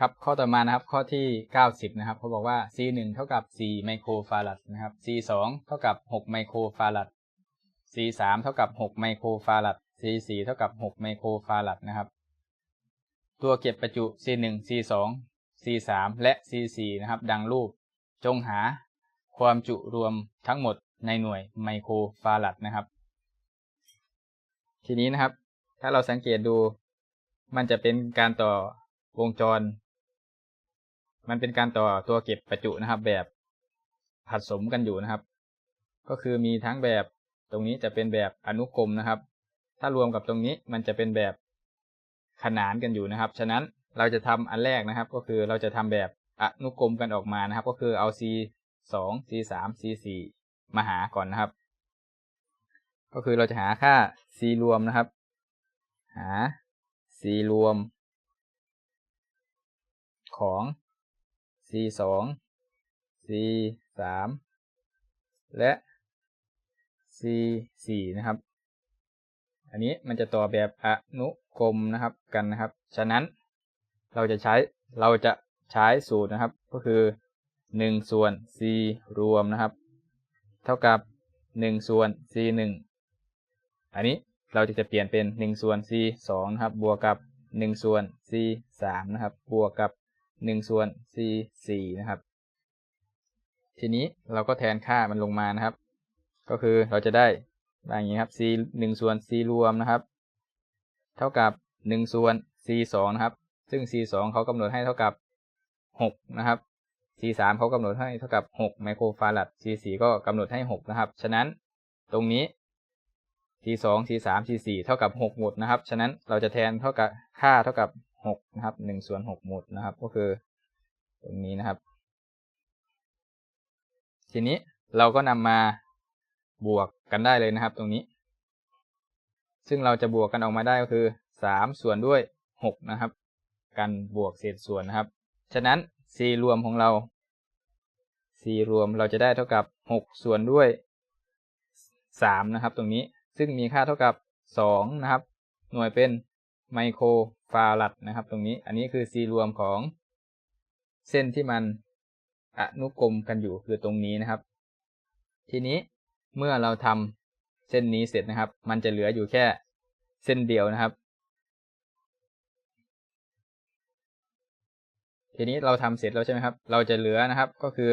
ครับข้อต่อมานะครับข้อที่ 90 นะครับเขาบอกว่า C 1เท่ากับ 4 ไมโครฟารัดนะครับ C 2เท่ากับ 6 ไมโครฟารัด C 3เท่ากับ 6 ไมโครฟารัด C 4เท่ากับ 6 ไมโครฟารัดนะครับ ตัวเก็บประจุ C 1 C 2 C 3และ C 4นะครับ ดังรูป จงหาความจุรวมทั้งหมดในหน่วยไมโครฟารัดนะครับ ทีนี้นะครับ ถ้าเราสังเกตดู มันจะเป็นการต่อวงจร มันเป็นการต่อตัวเก็บประจุนะครับ แบบผสมกันอยู่นะครับ ก็คือมีทั้งแบบตรงนี้จะเป็นแบบอนุกรมนะครับ ถ้ารวมกับตรงนี้มันจะเป็นแบบขนานกันอยู่นะครับ ฉะนั้นเราจะทำอันแรกนะครับ ก็คือเราจะทำแบบอนุกรมกันออกมานะครับ ก็คือเอา c สอง c สาม c สี่มาหาก่อนนะครับ ก็คือเราจะหาค่า c รวมนะครับ หา c รวม ของ c สอง c สามและ c สี่นะครับ อันนี้มันจะต่อแบบอนุกรมนะครับกันนะครับ ฉะนั้นเราจะใช้เราจะใช้สูตรนะครับ ก็คือหนึ่งส่วน c รวมนะครับ เท่ากับหนึ่งส่วน c หนึ่งอันนี้เราจะจะเปลี่ยนเป็นหนึ่งส่วน c สองนะครับ บวกกับหนึ่งส่วน c สามนะครับ บวกกับ หนึ่งส่วน c สี่นะครับ ทีนี้เราก็แทนค่ามันลงมานะครับ ก็คือเราจะได้อย่างนี้ครับ c หนึ่งส่วน c รวมนะครับ เท่ากับหนึ่งส่วน c สองนะครับ ซึ่ง c สองเขากำหนดให้เท่ากับหกนะครับ c สามเขากำหนดให้เท่ากับหกไมโครฟารัด c สี่ก็กำหนดให้หกนะครับ ฉะนั้นตรงนี้ c สอง c สาม c สี่เท่ากับหกหมดนะครับ ฉะนั้นเราจะแทนเท่ากับค่าเท่ากับ หกนะครับหนึ่งส่วนหกหมดนะครับ ก็คือตรงนี้นะครับ ทีนี้เราก็นำมาบวกกันได้เลยนะครับ ตรงนี้ ซึ่งเราจะบวกกันออกมาได้ก็คือสามส่วนด้วยหกนะครับ กันบวกเศษส่วนนะครับ ฉะนั้น c รวมของเรา c รวมเราจะได้เท่ากับหกส่วนด้วยสามนะครับ ตรงนี้ซึ่งมีค่าเท่ากับสองนะครับ หน่วยเป็น ไมโครฟารัดนะครับ ตรงนี้ อันนี้คือ c รวมของเส้นที่มันอนุกรมกันอยู่คือตรงนี้นะครับ ทีนี้เมื่อเราทำเส้นนี้เสร็จนะครับ มันจะเหลืออยู่แค่เส้นเดียวนะครับ ทีนี้เราทำเสร็จแล้วใช่ไหมครับ เราจะเหลือนะครับ ก็คือ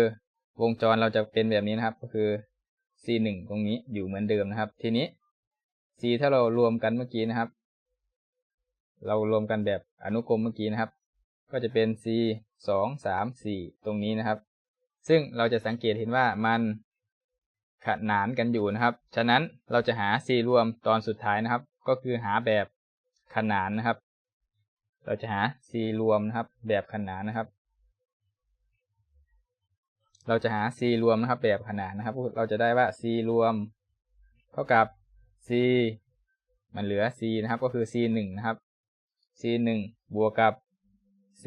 วงจรเราจะเป็นแบบนี้นะครับ ก็คือ c หนึ่งตรงนี้อยู่เหมือนเดิมนะครับ ทีนี้ c ถ้าเรารวมกันเมื่อกี้นะครับ เรารวมกันแบบอนุกรมเมื่อกี้นะครับ ก็จะเป็น c สองสามสี่ตรงนี้นะครับ ซึ่งเราจะสังเกตเห็นว่ามันขนานกันอยู่นะครับ ฉะนั้นเราจะหา c รวมตอนสุดท้ายนะครับ ก็คือหาแบบขนานนะครับ เราจะหา c รวมนะครับ แบบขนานนะครับ เราจะหา c รวมนะครับ แบบขนานนะครับ เราจะได้ว่า c รวม เท่ากับ c มันเหลือ c นะครับ ก็คือ c หนึ่งนะครับ c หนึ่งบวกกับ c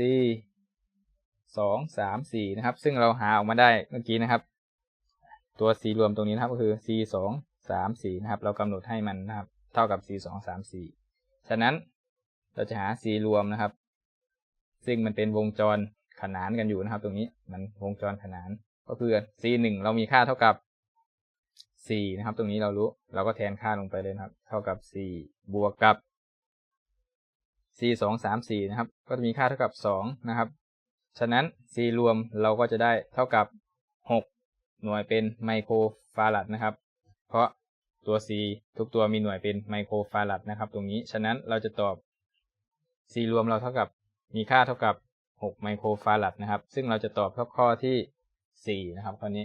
สองสามสี่นะครับ ซึ่งเราหาออกมาได้เมื่อกี้นะครับ ตัว c รวมตรงนี้นะครับก็คือ c สองสามสี่นะครับ เรากำหนดให้มันนะครับ เท่ากับ c สองสามสี่ฉะนั้นเราจะหา c รวมนะครับ ซึ่งมันเป็นวงจรขนานกันอยู่นะครับ ตรงนี้มันวงจรขนานก็คือ c หนึ่งเรามีค่าเท่ากับสี่นะครับ ตรงนี้เรารู้ เราก็แทนค่าลงไปเลยนะครับ เท่ากับสี่บวกกับ c สองสามสี่นะครับ ก็จะมีค่าเท่ากับสองนะครับ ฉะนั้น c รวมเราก็จะได้เท่ากับหกหน่วยเป็นไมโครฟารัดนะครับ เพราะตัว c ทุกตัวมีหน่วยเป็นไมโครฟารัดนะครับ ตรงนี้ ฉะนั้นเราจะตอบ c รวมเราเท่ากับ มีค่าเท่ากับหกไมโครฟารัดนะครับ ซึ่งเราจะตอบข้อที่สี่นะครับข้อนี้